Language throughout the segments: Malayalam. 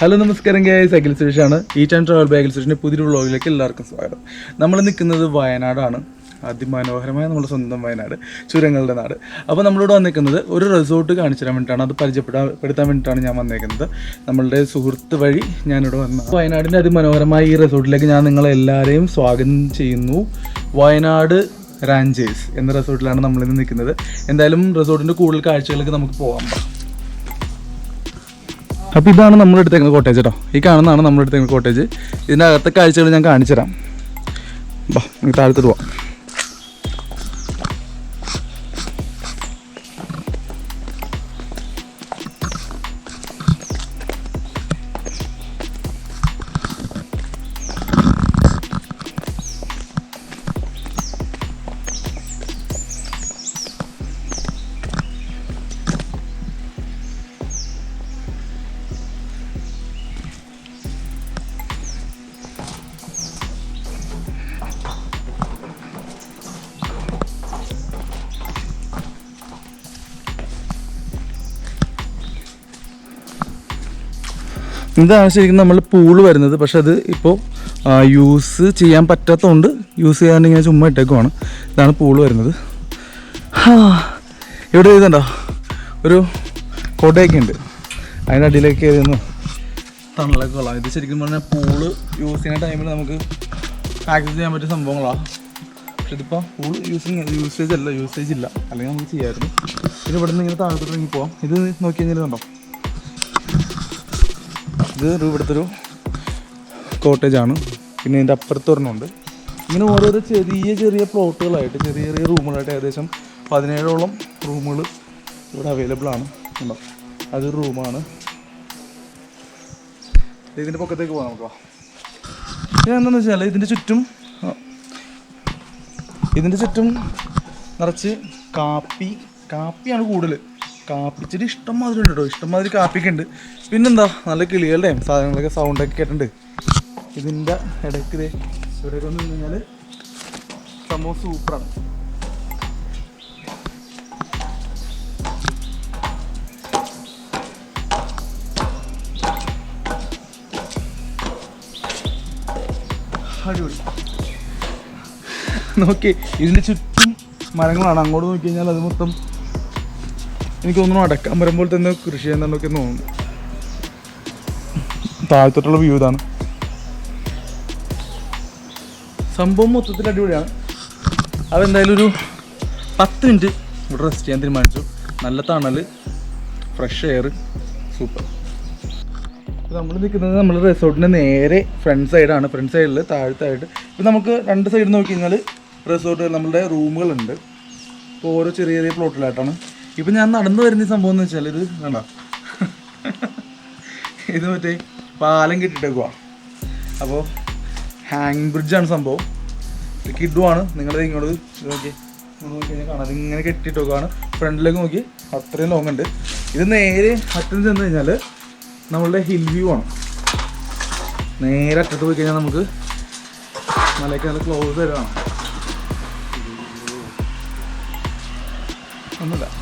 ഹലോ നമസ്കാരം കെ സൈക്കിൾ സുരേഷാണ്. ഈ ടൈം ട്രാവൽ ബാഗിൽ സുരേഷിന്റെ പുതിയൊരു വ്ളോഗിലേക്ക് എല്ലാവർക്കും സ്വാഗതം. നമ്മൾ നിൽക്കുന്നത് വയനാടാണ്. അതിമനോഹരമായ നമ്മുടെ സ്വന്തം വയനാട് ചുരങ്ങളുടെ നാട്. അപ്പോൾ നമ്മളിവിടെ വന്നിരിക്കുന്നത് ഒരു റിസോർട്ട് കാണിച്ചു തരാൻ വേണ്ടിയിട്ടാണ്. അത് പരിചയപ്പെടുത്താൻ വേണ്ടിയിട്ടാണ് ഞാൻ വന്നേക്കുന്നത്. നമ്മളുടെ സുഹൃത്ത് വഴി ഞാനിവിടെ വന്ന വയനാടിന്റെ അതിമനോഹരമായ ഈ റിസോർട്ടിലേക്ക് ഞാൻ നിങ്ങളെല്ലാവരെയും സ്വാഗതം ചെയ്യുന്നു. വയനാട് റാഞ്ചേഴ്സ് എന്ന റിസോർട്ടിലാണ് നമ്മളിന്ന് നിൽക്കുന്നത്. എന്തായാലും റിസോർട്ടിന്റെ കൂടുതൽ കാഴ്ചകളിലേക്ക് നമുക്ക് പോകാം അപ്പോൾ ഇതാണ് നമ്മൾ എടുത്തേക്കുന്ന കോട്ടേജ് കേട്ടോ ഈ കാണുന്നതാണ് നമ്മൾ എടുത്തേക്കുന്ന കോട്ടേജ് ഇതിന്റെ അകത്തെ കാഴ്ചകൾ ഞാൻ കാണിച്ചു തരാം ബാ നമുക്ക് പോവാം. ഇതാണ് ശരിക്കും നമ്മൾ പൂൾ വരുന്നത്. പക്ഷെ അത് ഇപ്പോൾ യൂസ് ചെയ്യാൻ പറ്റാത്തതുകൊണ്ട് യൂസ് ചെയ്യാണ്ട് ഇങ്ങനെ ചുമ്മാ ഇട്ടേക്കുവാണ്. ഇതാണ് പൂൾ വരുന്നത്. ഇവിടെ ഇതുണ്ടോ? ഒരു കൊടയൊക്കെ ഉണ്ട് അതിന്റെ അടിയിലേക്ക് കയറിയൊന്ന് തണലൊക്കെ കൊള്ളാം. ഇത് ശരിക്കും പറഞ്ഞാൽ പൂൾ യൂസ് ചെയ്യുന്ന ടൈമിൽ നമുക്ക് ആക്സസ് ചെയ്യാൻ പറ്റിയ സംഭവങ്ങളാണ് പക്ഷെ ഇതിപ്പോൾ പൂൾ യൂസിങ് യൂസേജ് അല്ല യൂസേജ് ഇല്ല. അല്ലെങ്കിൽ നമുക്ക് ചെയ്യാമായിരുന്നു. പിന്നെ ഇവിടെ നിന്ന് ഇങ്ങനെ താഴത്തോട്ട് ഇറങ്ങി പോവാം. ഇത് നോക്കി കഴിഞ്ഞാൽ കണ്ടോ ഇത് ഇവിടുത്തെ ഒരു കോട്ടേജാണ് പിന്നെ ഇതിന്റെ അപ്പുറത്ത് ഒരെണ്ണമുണ്ട്. ഇങ്ങനെ ഓരോരോ ചെറിയ ചെറിയ പ്ലോട്ടുകളായിട്ട് ചെറിയ ചെറിയ റൂമുകളായിട്ട് ഏകദേശം പതിനേഴോളം റൂമുകൾ ഇവിടെ അവൈലബിൾ ആണ്. ഉണ്ടോ അതൊരു റൂമാണ് ഇതിന്റെ പൊക്കത്തേക്ക് പോകാം നമുക്ക്. പിന്നെ എന്താണെന്ന് വെച്ചാൽ ഇതിന്റെ ചുറ്റും ഇതിന്റെ ചുറ്റും നിറച്ച് കാപ്പി കാപ്പിയാണ് കൂടുതൽ കാപ്പിച്ചിട്ട് ഇഷ്ടം മാതിരി ഉണ്ട് കേട്ടോ. ഇഷ്ടം മാതിരി കാപ്പിയൊക്കെ ഉണ്ട് പിന്നെന്താ നല്ല കിളികളുടെയും സാധനങ്ങളൊക്കെ സൗണ്ടൊക്കെ കേട്ടിട്ടുണ്ട്. ഇതിന്റെ ഇടയ്ക്ക് ദേ ഇവിടെയൊക്കെ വന്ന് കഴിഞ്ഞാൽ സംഭവം സൂപ്പറാണ് നോക്കി ഇതിന്റെ ചുറ്റും മരങ്ങളാണ്. അങ്ങോട്ട് നോക്കി കഴിഞ്ഞാൽ അത് മൊത്തം എനിക്ക് തോന്നുന്നു അടക്കാൻ വരുമ്പോൾ തന്നെ കൃഷി ചെയ്യുന്നുണ്ടൊക്കെ തോന്നുന്നു. താഴത്തോട്ടുള്ള വ്യൂ ഇതാണ്. സംഭവം മൊത്തത്തിൽ അടിപൊളിയാണ്. അതെന്തായാലും ഒരു പത്ത് മിനിറ്റ് ഇവിടെ റെസ്റ്റ് ചെയ്യാൻ തീരുമാനിച്ചു. നല്ല തണൽ ഫ്രഷ് എയർ സൂപ്പർ നമ്മൾ നിൽക്കുന്നത് നമ്മൾ റിസോർട്ടിന്റെ നേരെ ഫ്രണ്ട് സൈഡാണ് ഫ്രണ്ട് സൈഡിൽ താഴത്തായിട്ട് ഇപ്പം നമുക്ക് രണ്ട് സൈഡ് നോക്കി കഴിഞ്ഞാൽ റിസോർട്ട് നമ്മളുടെ റൂമുകളുണ്ട് ഇപ്പോൾ ഓരോ ചെറിയ ചെറിയ പ്ലോട്ടിലായിട്ടാണ് ഇപ്പം ഞാൻ നടന്നു വരുന്ന സംഭവം എന്ന് വെച്ചാൽ ഇത് വേണ്ട ഇത് മറ്റേ പാലം കെട്ടിട്ടേക്കുവാ. അപ്പോൾ ഹാങ് ബ്രിഡ്ജാണ് സംഭവം. ഇത് കിഡുവാണ്. ഇങ്ങോട്ട് നോക്കി. നോക്കി കഴിഞ്ഞാൽ കാണാം. ഇങ്ങനെ കെട്ടിട്ടേക്കുവാണ്. ഫ്രണ്ടിലേക്ക് നോക്കി. അത്രയും ലോങ് ഉണ്ട്. ഇത് നേരെ അറ്റത്ത് ചെന്ന് കഴിഞ്ഞാൽ നമ്മളുടെ ഹിൽ വ്യൂ ആണ്. നേരെ അറ്റത്ത് പോയി കഴിഞ്ഞാൽ നമുക്ക് മലയ്ക്ക് നല്ല ക്ലോസ് തരാണ് ഒന്നുമില്ല.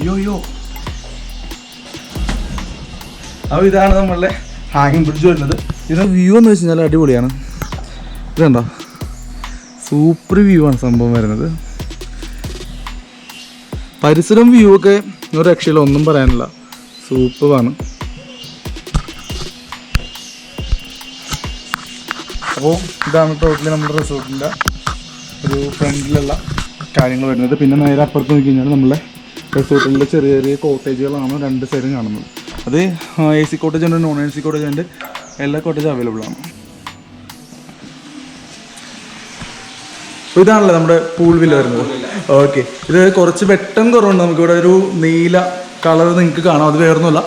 യോ യോ അപ്പോൾ ഇതാണ് നമ്മളുടെ ഹാങ്ങിങ് ബ്രിഡ്ജ് വരുന്നത്. ഇതിന്റെ വ്യൂ എന്ന് വെച്ച് കഴിഞ്ഞാൽ അടിപൊളിയാണ്. ഇതുണ്ടോ? സൂപ്പർ വ്യൂ ആണ് സംഭവം വരുന്നത്. പരിസരം വ്യൂ ഒക്കെ ഒരു രക്ഷയില്ല ഒന്നും പറയാനില്ല. സൂപ്പറാണ്. അപ്പോൾ ഇതാണ് ടോട്ടലി നമ്മുടെ റിസോർട്ടിന്റെ ഒരു ഫ്രണ്ടിലുള്ള കാര്യങ്ങൾ വരുന്നത്. പിന്നെ നേരെ അപ്പുറത്ത് നോക്കി കഴിഞ്ഞാൽ നമ്മളെ റിസോർട്ടിലെ ചെറിയ ചെറിയ കോട്ടേജുകളാണ് രണ്ട് സൈഡും കാണുന്നത്. അത് എ സി കോട്ടേജ് ഉണ്ട് നോൺ എ സി കോട്ടേജ് ഉണ്ട്. എല്ലാ കോട്ടേജും അവൈലബിൾ ആണ്. ഇതാണല്ലോ നമ്മുടെ പൂൾ വില്ല വരുന്നത്. ഓക്കെ ഇത് കുറച്ച് വെട്ടം കുറവുണ്ട്. നമുക്കിവിടെ ഒരു നീല കളർ നിങ്ങൾക്ക് കാണാം. അത് വേറൊന്നുമല്ല.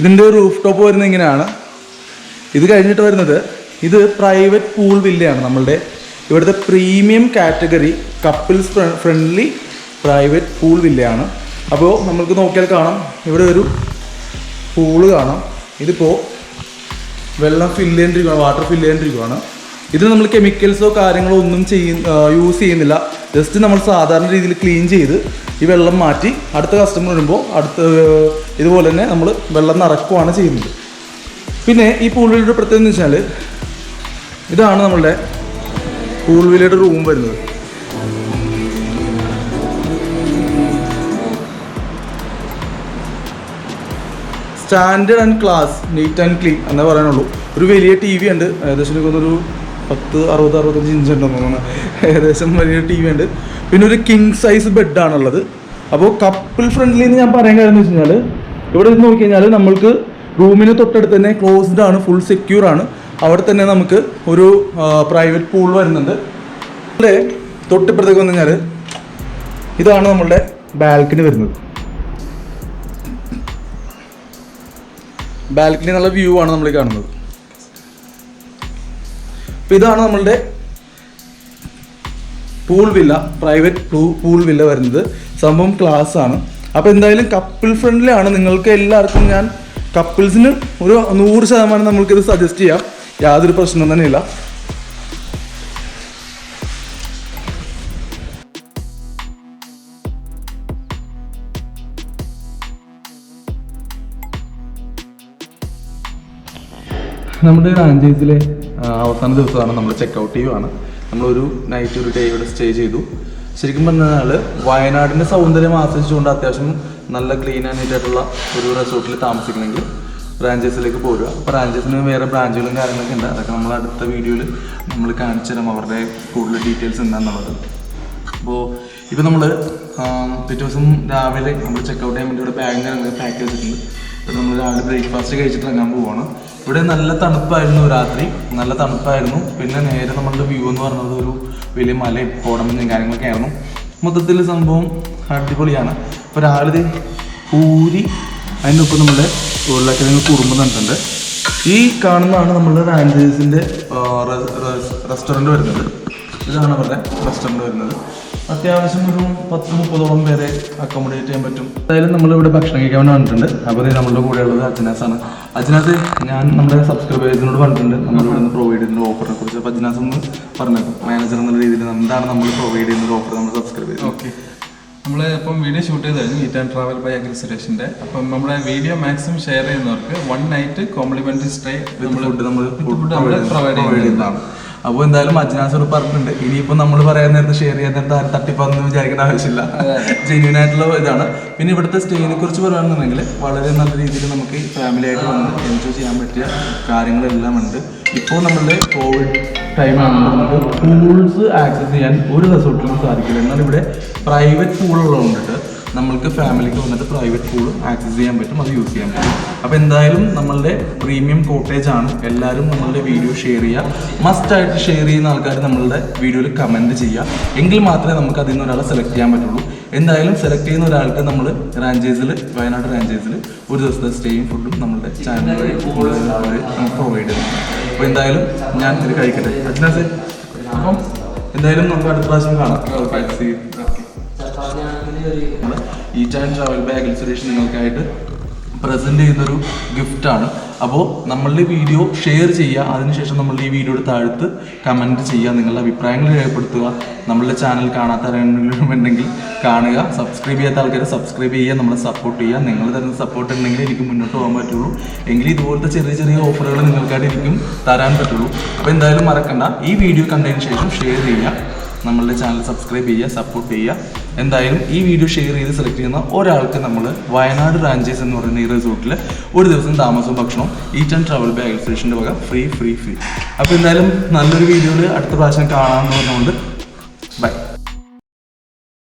ഇതിന്റെ റൂഫ് ടോപ്പ് വരുന്നത് ഇങ്ങനെയാണ്. ഇത് കഴിഞ്ഞിട്ട് വരുന്നത് ഇത് പ്രൈവറ്റ് പൂൾ വില്ലയാണ് നമ്മളുടെ. ഇവിടുത്തെ premium category couples friendly private pool വില്ലയാണ് അപ്പോൾ നമ്മൾക്ക് നോക്കിയാൽ കാണാം. ഇവിടെ ഒരു പൂൾ കാണാം. ഇതിപ്പോൾ വെള്ളം ഫില്ല് ചെയ്യേണ്ടിരിക്കുകയാണ് വാട്ടർ ഫില്ല് ചെയ്യേണ്ടിരിക്കുകയാണ് ഇതിന് നമ്മൾ കെമിക്കൽസോ കാര്യങ്ങളോ ഒന്നും ചെയ്യ യൂസ് ചെയ്യുന്നില്ല. ജസ്റ്റ് നമ്മൾ സാധാരണ രീതിയിൽ ക്ലീൻ ചെയ്ത് ഈ വെള്ളം മാറ്റി അടുത്ത കസ്റ്റമർ വരുമ്പോൾ അടുത്ത ഇതുപോലെ തന്നെ നമ്മൾ വെള്ളം നിറക്കുകയാണ് ചെയ്യുന്നത്. പിന്നെ ഈ പൂൾ വില്ലയുടെ പ്രത്യേകത എന്ന് വെച്ചാൽ ഇതാണ് നമ്മളുടെ പൂൾ വില്ലയുടെ റൂം വരുന്നത്. Standard and class neat and clean എന്നേ പറയാനുള്ളൂ. ഒരു വലിയ ടി വി ഉണ്ട്. ഏകദേശം ഒരു പത്ത് അറുപത് അറുപത്തഞ്ച് ഇഞ്ച് ഉണ്ടെന്ന് തോന്നുന്നു. ഏകദേശം വലിയ ടി വി ഉണ്ട്. പിന്നെ ഒരു കിങ് സൈസ് ബെഡാണുള്ളത് അപ്പോൾ കപ്പിൾ ഫ്രണ്ട്ലി എന്ന് ഞാൻ പറയാൻ കാര്യം എന്ന് വെച്ച് കഴിഞ്ഞാൽ ഇവിടെ നിന്ന് നോക്കി കഴിഞ്ഞാൽ നമ്മൾക്ക് റൂമിന് തൊട്ടടുത്ത് തന്നെ ക്ലോസ്ഡ് ആണ് ഫുൾ സെക്യൂർ ആണ്. അവിടെ തന്നെ നമുക്ക് ഒരു പ്രൈവറ്റ് പൂൾ വരുന്നുണ്ട്. തൊട്ടിപ്പുറത്തേക്ക് വന്നു കഴിഞ്ഞാൽ ഇതാണ് നമ്മളുടെ ബാൽക്കണി വരുന്നത്. ബാൽക്കണി എന്നുള്ള വ്യൂ ആണ് നമ്മൾ കാണുന്നത്. അപ്പോൾ ഇതാണ് നമ്മളുടെ pool villa private pool villa വരുന്നത്. സംഭവം ക്ലാസ് ആണ്. അപ്പോൾ എന്തായാലും കപ്പിൾ ഫ്രണ്ട്ലി ആണ്. നിങ്ങൾക്ക് എല്ലാവർക്കും ഞാൻ കപ്പിൾസിന് ഒരു നൂറ് ശതമാനം നമ്മൾക്കിത് സജസ്റ്റ് ചെയ്യാം. യാതൊരു പ്രശ്നം തന്നെയില്ല. നമ്മുടെ ഫ്രാഞ്ചൈസിലെ അവസാന ദിവസമാണ് നമ്മൾ ചെക്കൗട്ട് ചെയ്യുവാണ് നമ്മളൊരു നൈറ്റ് ഒരു ഡേ ഇവിടെ സ്റ്റേ ചെയ്തു. ശരിക്കും പറഞ്ഞാൽ വയനാടിന്റെ സൗന്ദര്യം ആസ്വദിച്ചുകൊണ്ട് അത്യാവശ്യം നല്ല ക്ലീൻ ആൻഡ് നീറ്റായിട്ടുള്ള ഒരു റിസോർട്ടിൽ താമസിക്കണമെങ്കിൽ ബ്രാഞ്ചസിലേക്ക് പോരുക. അപ്പോൾ ഫ്രാഞ്ചൈസിന് വേറെ ബ്രാഞ്ചുകളും കാര്യങ്ങളൊക്കെ ഉണ്ട്. അതൊക്കെ നമ്മൾ അടുത്ത വീഡിയോയിൽ നമ്മൾ കാണിച്ചു തരാം അവരുടെ കൂടുതൽ ഡീറ്റെയിൽസ് എന്താണെന്നുള്ളത് അപ്പോൾ ഇപ്പോൾ നമ്മൾ പിറ്റേ ദിവസം രാവിലെ നമ്മൾ ചെക്കൗട്ട് ചെയ്യാൻ വേണ്ടി ഇവിടെ ബാഗ് പാക്ക് ചെയ്തിട്ടുണ്ട് ഇപ്പോൾ നമ്മൾ രാവിലെ ബ്രേക്ക്ഫാസ്റ്റ് കഴിച്ചിട്ട് ഇറങ്ങാൻ പോവാണ്. ഇവിടെ നല്ല തണുപ്പായിരുന്നു രാത്രി. നല്ല തണുപ്പായിരുന്നു. പിന്നെ നേരെ നമ്മളുടെ വ്യൂ എന്ന് പറയുന്നത് ഒരു വലിയ മലയും കോടമഞ്ഞും കാര്യങ്ങളൊക്കെ ആയിരുന്നു. മൊത്തത്തിൽ സംഭവം അടിപൊളിയാണ്. ഇപ്പോൾ രാവിലെ പൂരി അതിന്റെ ഒപ്പം നമ്മുടെ ഉരുളക്കിഴങ്ങ് കുറുമ്പ് തന്നിട്ടുണ്ട് ഈ കാണുന്നതാണ് നമ്മളുടെ റാൻഡേഴ്സിന്റെ റെസ്റ്റോറന്റ് വരുന്നത്. ഇതാണ് അവരുടെ റെസ്റ്റോറന്റ് വരുന്നത്. അത്യാവശ്യം ഒരു പത്ത് മുപ്പതോളം പേരെ അക്കോമഡേറ്റ് ചെയ്യാൻ പറ്റും. എന്തായാലും നമ്മളിവിടെ ഭക്ഷണം കഴിക്കാൻ വന്നിട്ടുണ്ട്. അപ്പോൾ നമ്മളുടെ കൂടെയുള്ളത് അജ്നാസാണ്. അജ്നാസ് ഞാൻ നമ്മുടെ സബ്സ്ക്രൈബേഴ്സിനോട് പറഞ്ഞിട്ടുണ്ട്. നമ്മൾ ഇവിടെ നിന്ന് പ്രൊവൈഡ് ചെയ്യുന്ന ഓഫറിനെ കുറിച്ച്. അപ്പോൾ അജ്നാസ് ഒന്ന് പറഞ്ഞേക്കും. മാനേജർ എന്നുള്ള രീതിയിൽ എന്താണ് നമ്മൾ പ്രൊവൈഡ് ചെയ്യുന്ന ഓഫർ നമ്മൾ സബ്സ്ക്രൈബ് ചെയ്യുന്നത് ഓക്കെ. നമ്മൾ ഇപ്പം വീഡിയോ ഷൂട്ട് ചെയ്തായിരുന്നു. Eat and travel by Akhil സുരേഷിന്റെ അപ്പം നമ്മുടെ വീഡിയോ മാക്സിമം ഷെയർ ചെയ്യുന്നവർക്ക് വൺ നൈറ്റ് കോംപ്ലിമെന്ററി സ്റ്റേ നമ്മൾ ഫുഡ് നമ്മൾ പ്രൊവൈഡ് ചെയ്യുന്നതാണ്. അപ്പോൾ എന്തായാലും അജ്നാസ് ഒരു പറഞ്ഞിട്ടുണ്ട്. ഇനിയിപ്പോൾ നമ്മൾ പറയാൻ നേരത്തെ ഷെയർ ചെയ്യാൻ നേരത്ത് ആരും തട്ടിപ്പാന്ന് വിചാരിക്കേണ്ട ആവശ്യമില്ല. ജെന്യൂൻ ആയിട്ടുള്ള ഇതാണ്. പിന്നെ ഇവിടുത്തെ സ്റ്റേനെ കുറിച്ച് പറയുകയാണെന്നുണ്ടെങ്കിൽ വളരെ നല്ല രീതിയിൽ നമുക്ക് ഫാമിലി ആയിട്ട് വന്ന് എൻജോയ് ചെയ്യാൻ പറ്റിയ കാര്യങ്ങളെല്ലാം ഉണ്ട്. ഇപ്പോൾ നമ്മളുടെ കോവിഡ് ടൈമാണ് നമുക്ക് പൂൾസ് ആക്സസ് ചെയ്യാൻ ഒരു റിസോർട്ടിലും സാധിക്കില്ല. എന്നാൽ ഇവിടെ പ്രൈവറ്റ് പൂളുള്ളതുകൊണ്ടിട്ട് നമ്മൾക്ക് ഫാമിലിക്ക് വന്നിട്ട് പ്രൈവറ്റ് പൂൾ ആക്സസ് ചെയ്യാൻ പറ്റും അത് യൂസ് ചെയ്യാൻ പറ്റും. അപ്പോൾ എന്തായാലും നമ്മളുടെ പ്രീമിയം കോട്ടേജ് ആണ്. എല്ലാവരും നമ്മളുടെ വീഡിയോ ഷെയർ ചെയ്യുക. മസ്റ്റായിട്ട് ഷെയർ ചെയ്യുന്ന ആൾക്കാർ നമ്മളുടെ വീഡിയോയിൽ കമന്റ് ചെയ്യുക. എങ്കിൽ മാത്രമേ നമുക്ക് അതിൽ നിന്ന് ഒരാളെ സെലക്ട് ചെയ്യാൻ പറ്റുള്ളൂ. എന്തായാലും സെലക്ട് ചെയ്യുന്ന ഒരാൾക്ക് നമ്മൾ റാഞ്ചേസിൽ വയനാട് റാഞ്ചേസിൽ ഒരു ദിവസത്തെ സ്റ്റേയും ഫുഡും നമ്മളുടെ ചാനൽ വഴി പ്രൊവൈഡ് ചെയ്യുന്നു അപ്പോൾ എന്തായാലും ഞാൻ ഇത് കഴിക്കട്ടെ. അജ്നാസ് അപ്പം എന്തായാലും നമുക്ക് അടുത്ത പ്രാവശ്യം കാണാം. ഈറ്റ് ആൻഡ് ട്രാവൽ ബാഗിൽ സുരേഷ് നിങ്ങൾക്കായിട്ട് പ്രസന്റ് ചെയ്യുന്നൊരു ആണ്. അപ്പോൾ നമ്മളുടെ വീഡിയോ ഷെയർ ചെയ്യുക. അതിനുശേഷം നമ്മളുടെ ഈ വീഡിയോയുടെ താഴത്ത് കമന്റ് ചെയ്യുക. നിങ്ങളുടെ അഭിപ്രായങ്ങൾ രേഖപ്പെടുത്തുക. നമ്മളുടെ ചാനൽ കാണാത്ത ഉണ്ടെങ്കിൽ കാണുക. സബ്സ്ക്രൈബ് ചെയ്യാത്ത ആൾക്കാരെ സബ്സ്ക്രൈബ് ചെയ്യുക. നമ്മളെ സപ്പോർട്ട് ചെയ്യുക. നിങ്ങൾ തരുന്ന സപ്പോർട്ട് ഉണ്ടെങ്കിൽ എനിക്ക് മുന്നോട്ട് പോകാൻ പറ്റുള്ളൂ. എങ്കിൽ ഇതുപോലത്തെ ചെറിയ ചെറിയ ഓഫറുകൾ നിങ്ങൾക്കായിട്ട് എനിക്കും തരാൻ പറ്റുള്ളൂ. അപ്പോൾ എന്തായാലും മറക്കണ്ട. ഈ വീഡിയോ കണ്ടതിന് ശേഷം ഷെയർ ചെയ്യുക. നമ്മളുടെ ചാനൽ സബ്സ്ക്രൈബ് ചെയ്യുക. സപ്പോർട്ട് ചെയ്യുക. എന്തായാലും ഈ വീഡിയോ ഷെയർ ചെയ്ത് സെലക്ട് ചെയ്യുന്ന ഒരാൾക്ക് നമ്മൾ വയനാട് റാഞ്ചേസ് എന്ന് പറയുന്ന ഈ റിസോർട്ടിൽ ഒരു ദിവസം താമസവും ഭക്ഷണവും ഈറ്റ് ആൻഡ് ട്രാവൽ ബൈ സ്റ്റേഷന്റെ വക ഫ്രീ ഫ്രീ ഫ്രീ അപ്പോൾ എന്തായാലും നല്ലൊരു വീഡിയോയിൽ അടുത്ത പ്രാവശ്യം കാണാമെന്ന് പറഞ്ഞുകൊണ്ട്